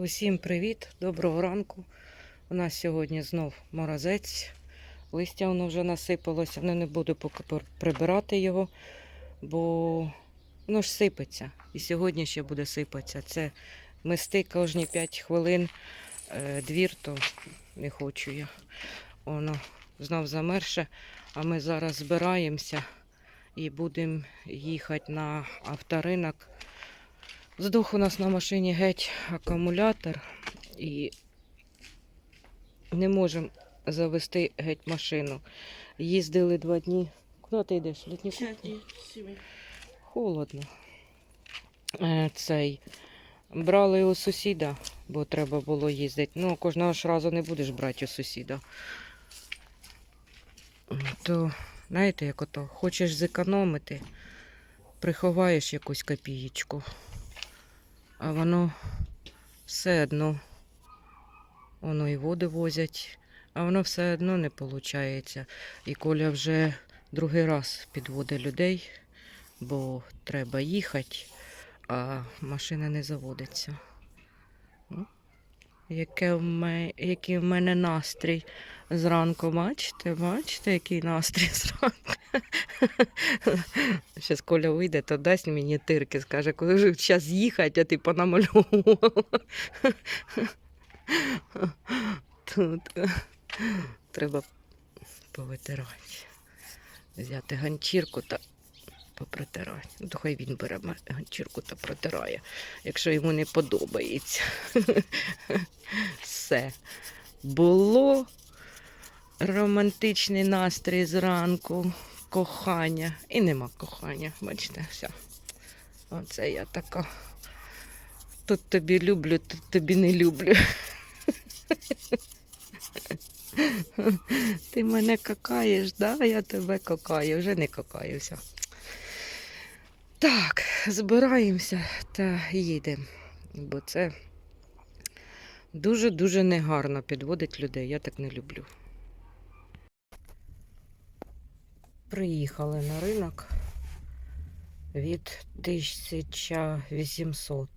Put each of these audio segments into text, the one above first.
Усім привіт, доброго ранку. У нас сьогодні знов морозець. Листя воно вже насипалося. Не буду поки прибирати його, бо воно ж сипеться. І сьогодні ще буде сипатися. Це мести кожні 5 хвилин е, двір, то не хочу я. Воно знов замерше. А ми зараз збираємося і будемо їхати на авторинок. Здох у нас на машині геть акумулятор і не можемо завести геть машину. Їздили два дні. Куди ти йдеш? кухню? Холодно. Е, Цей. Брали у сусіда, бо треба було їздити. Ну, кожного ж разу не будеш брати у сусіда. То, знаєте, як ото, хочеш зекономити, приховаєш якусь копієчку а воно все одно, воно і води возять, а воно все одно не виходить. І Коля вже другий раз підводить людей, бо треба їхати, а машина не заводиться. Ну, Яке в мене, який в мене настрій зранку, бачите, бачите, який настрій зранку. Зараз Коля вийде, то дасть мені тирки, скаже, коли ж час їхати, а ти понамальовувала. Тут треба повитирати. Взяти ганчірку та попротирати. Ну, то хай він бере ганчірку та протирає, якщо йому не подобається. Все. Було романтичний настрій зранку, кохання. І нема кохання. Бачите, все. Оце я така. Тут тобі люблю, тут тобі не люблю. Ти мене кокаєш, да? Я тебе кокаю, вже не кокаюся. Так, збираємося та їдемо. Бо це дуже-дуже негарно підводить людей. Я так не люблю. Приїхали на ринок від 1800.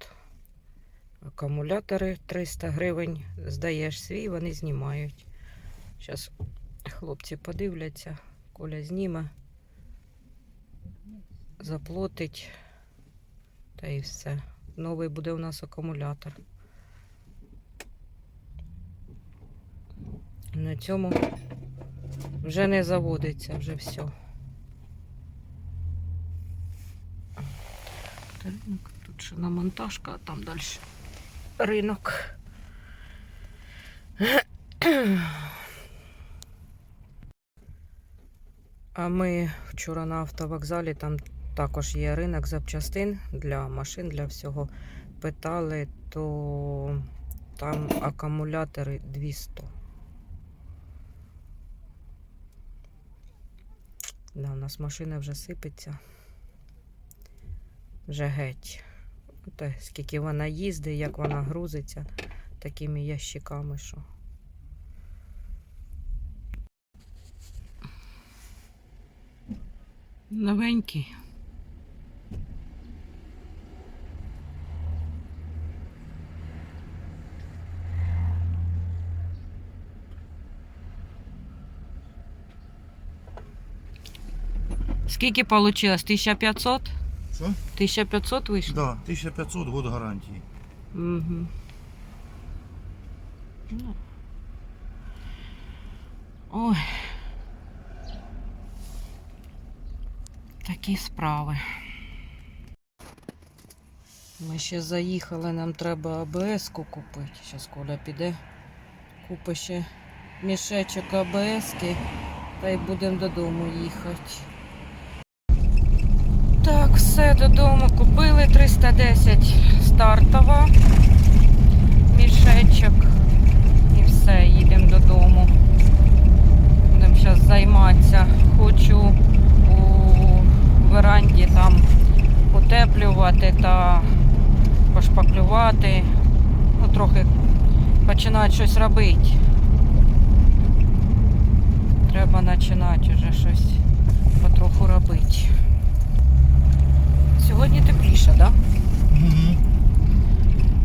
Акумулятори 300 гривень. Здаєш свій, вони знімають. Зараз хлопці подивляться, Коля зніме, заплатить. Та і все. Новий буде у нас акумулятор. На цьому вже не заводиться, вже все. Ринок. Тут ще на монтажка, а там далі ринок. А ми вчора на автовокзалі, там також є ринок запчастин для машин, для всього. Питали, то там акумулятори 200. Да, у нас машина вже сипеться. Вже геть. Те, скільки вона їздить, як вона грузиться такими ящиками, що. Новенький. Скільки вийшло? 1500? Що? 1500 вийшло? Да, 1500 год гарантії. Угу. Ой. Такі справи. Ми ще заїхали, нам треба АБС-ку купити. Зараз Коля піде. Купить ще мішечок АБС-ки та й будемо додому їхати. Все додому купили 310 стартова мішечок. І все, їдемо додому. Будемо зараз займатися. Хочу у веранді там утеплювати та пошпаклювати. Ну, трохи починати щось робити. Треба починати вже щось потроху робити. Сьогодні тепліше, так? Да? Угу.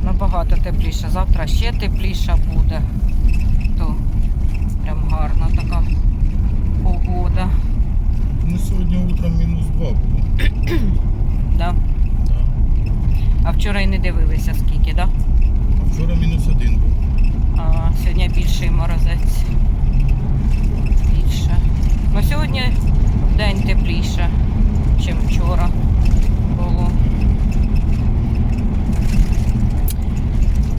Набагато тепліше. Завтра ще тепліше буде. То прям гарна така погода. Ну сьогодні утром мінус 2 було. Да? Да. А вчора й не дивилися скільки, да? А вчора мінус 1 був. А сьогодні більший морозець. Більше. Ну сьогодні день тепліше, ніж вчора було.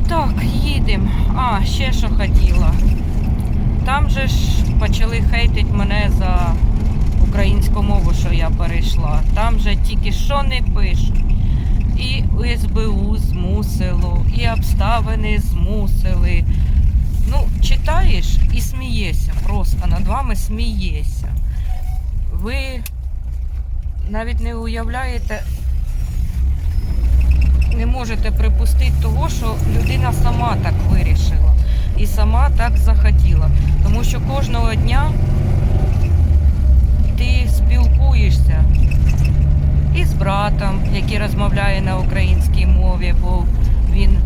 Так, їдемо. А, ще що хотіла. Там же ж почали хейтити мене за українську мову, що я перейшла. Там же тільки що не пишуть. І СБУ змусило, і обставини змусили. Ну, читаєш і смієшся, просто над вами смієшся. Ви навіть не уявляєте, не можете припустити того, що людина сама так вирішила і сама так захотіла. Тому що кожного дня ти спілкуєшся і з братом, який розмовляє на українській мові, бо він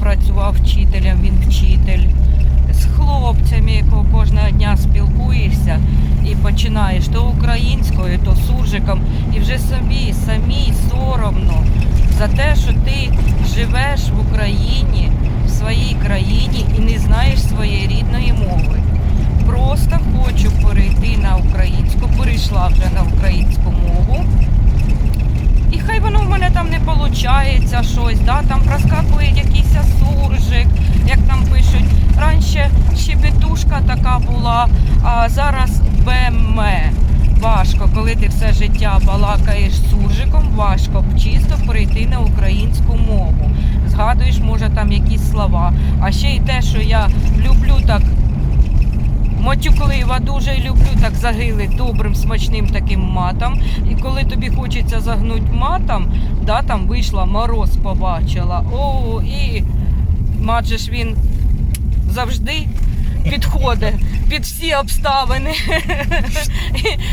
працював вчителем, він вчитель, з хлопцями, якого кожного дня спілкуєшся і починаєш то українською, то суржиком, і вже собі самій соромно за те, що ти живеш в Україні, в своїй країні і не знаєш своєї рідної мови. Просто хочу перейти на українську, перейшла вже на українську мову. І хай воно в мене там не виходить щось, да? там проскакує якийсь суржик, як там пишуть. Раніше щебетушка така була, а зараз БМ. Важко, коли ти все життя балакаєш суржиком, важко чисто перейти на українську мову. Згадуєш, може, там якісь слова. А ще й те, що я люблю так матюклива, дуже люблю так загили добрим смачним таким матом. І коли тобі хочеться загнути матом, да, там вийшла мороз, побачила. О, і мат же ж він завжди підходить під всі обставини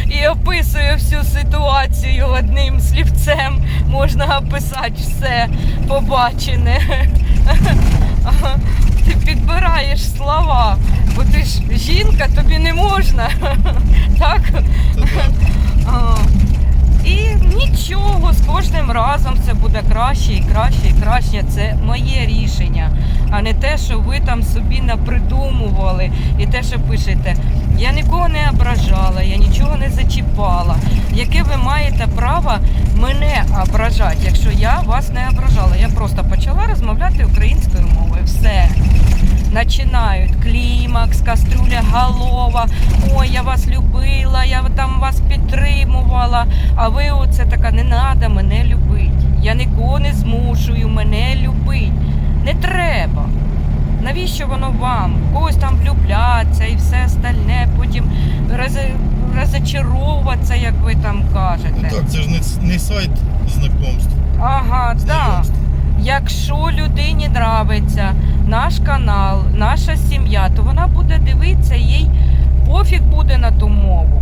і, описує всю ситуацію одним слівцем. Можна описати все побачене. Ти підбираєш слова, бо ти ж жінка, тобі не можна. Так? Це так. А, І нічого, з кожним разом це буде краще і краще і краще. Це моє рішення, а не те, що ви там собі напридумували і те, що пишете. Я нікого не ображала, я нічого не зачіпала. Яке ви маєте право мене ображати, якщо я вас не ображала? Я просто почала розмовляти українською мовою. Все. Починають клімакс, каструля голова. Ой, я вас любила, я там вас підтримувала. А ви оце така, не треба мене любити. Я нікого не змушую мене любити. Не треба. Навіщо воно вам? Когось там влюблятися і все остальне, потім роз- розочаровуватися, як ви там Ну кажете. так, це ж не, не сайт знайомств. Ага, так. знайомств. Якщо людині нравиться наш канал, наша сім'я, то вона буде дивитися, їй пофіг буде на ту мову.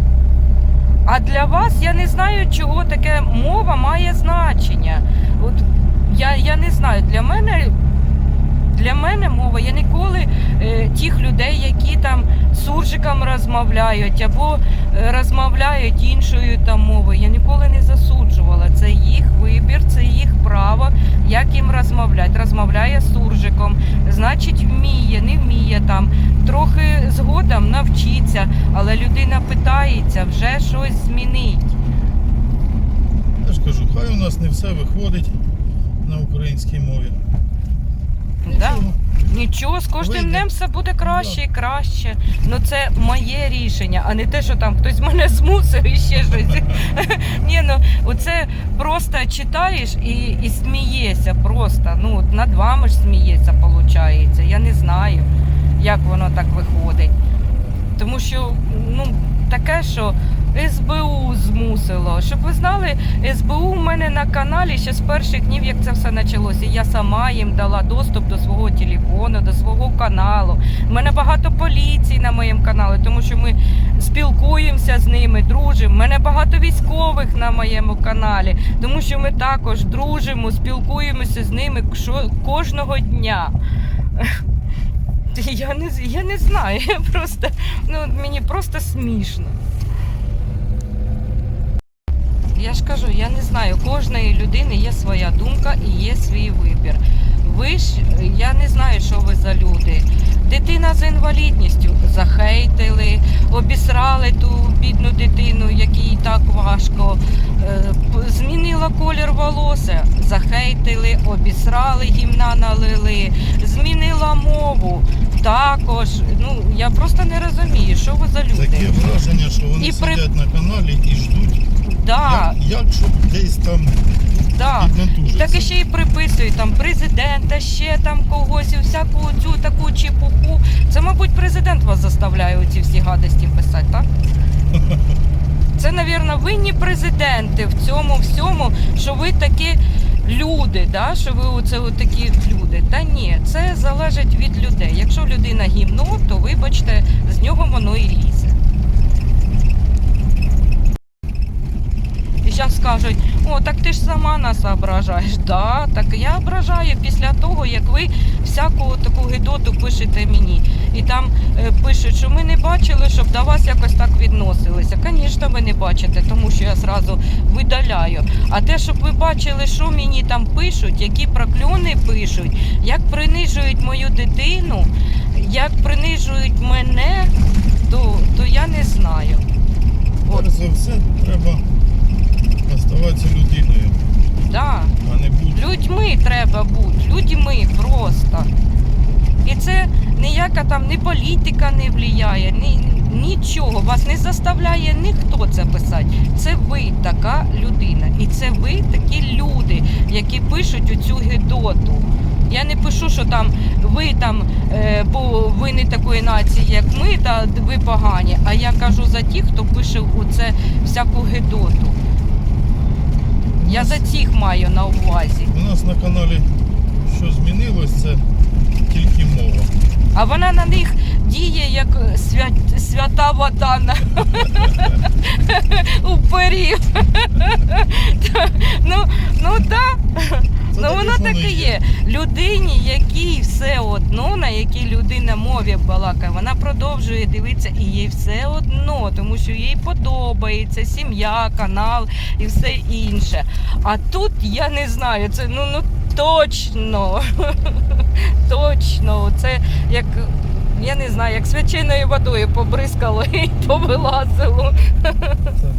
А для вас я не знаю, чого таке мова має значення. От я, я не знаю, для мене. Для мене мова, я ніколи е, тих людей, які там суржиком розмовляють або розмовляють іншою там мовою, я ніколи не засуджувала. Це їх вибір, це їх право, як їм розмовляти. Розмовляє суржиком, значить вміє, не вміє там. Трохи згодом навчиться, але людина питається вже щось змінить. Я ж кажу, хай у нас не все виходить на українській мові. Да? Нічого. З кожним Вийде. днем все буде краще і краще. Ну це моє рішення, а не те, що там хтось мене змусив і ще щось. Ні, ну оце просто читаєш і, і смієшся просто. Ну, от над вами ж сміється, виходить. Я не знаю, як воно так виходить. Тому що ну, таке, що СБУ змусило. Щоб ви знали, СБУ у мене на каналі ще з перших днів, як це все почалося. Я сама їм дала доступ до свого телефону, до свого каналу. У мене багато поліції на моєму каналі, тому що ми спілкуємося з ними, дружимо. У мене багато військових на моєму каналі, тому що ми також дружимо, спілкуємося з ними кожного дня. Я не, я не знаю, я просто, ну, мені просто смішно. Я ж кажу, я не знаю, у кожної людини є своя думка і є свій вибір. Ви ж, я не знаю, що ви за люди. Дитина з інвалідністю захейтили, обісрали ту бідну дитину, якій так важко. Е, Змінила колір волосся, захейтили, обісрали, гімна налили, змінила мову. Також, ну я просто не розумію, що ви за люди. Таке враження, що вони І при- на каналі і ждуть, Да, як, як щоб десь там да. І так і ще й приписують там президента, ще там когось, і всяку цю таку чепуху. Це, мабуть, президент вас заставляє оці всі гадості писати, так? Це, навірно, винні президенти в цьому всьому, що ви такі люди, да? що ви оце такі люди. Та ні, це залежить від людей. Якщо людина гімно, то вибачте, з нього воно і лізе. І зараз скажуть, о, так ти ж сама нас ображаєш. Да, так я ображаю після того, як ви всяку таку гидоту пишете мені. І там е, пишуть, що ми не бачили, щоб до вас якось так відносилися. Звісно, ви не бачите, тому що я зразу видаляю. А те, щоб ви бачили, що мені там пишуть, які прокльони пишуть, як принижують мою дитину, як принижують мене, то, то я не знаю. Перш за все треба оставатися людиною, да. а не бути. Людьми треба бути, людьми просто. І це ніяка там ні політика не впливає, ні, нічого. Вас не заставляє ніхто це писати. Це ви така людина. І це ви такі люди, які пишуть оцю гидоту. Я не пишу, що там ви там, е, бо ви не такої нації, як ми, та ви погані. А я кажу за тих, хто пише оце всяку гидоту. Я за цих маю на увазі. У нас на каналі що змінилось, це тільки мова. А вона на них діє як свя- свята вода на уперів. ну, ну так, Це ну таке воно ж так і є. Людині, якій все одно, на якій людина мові балакає, вона продовжує дивитися і їй все одно, тому що їй подобається сім'я, канал і все інше. А тут я не знаю, це ну, ну точно. точно. Це як. Я не знаю, як свяченою водою побризкало і повилазило. Це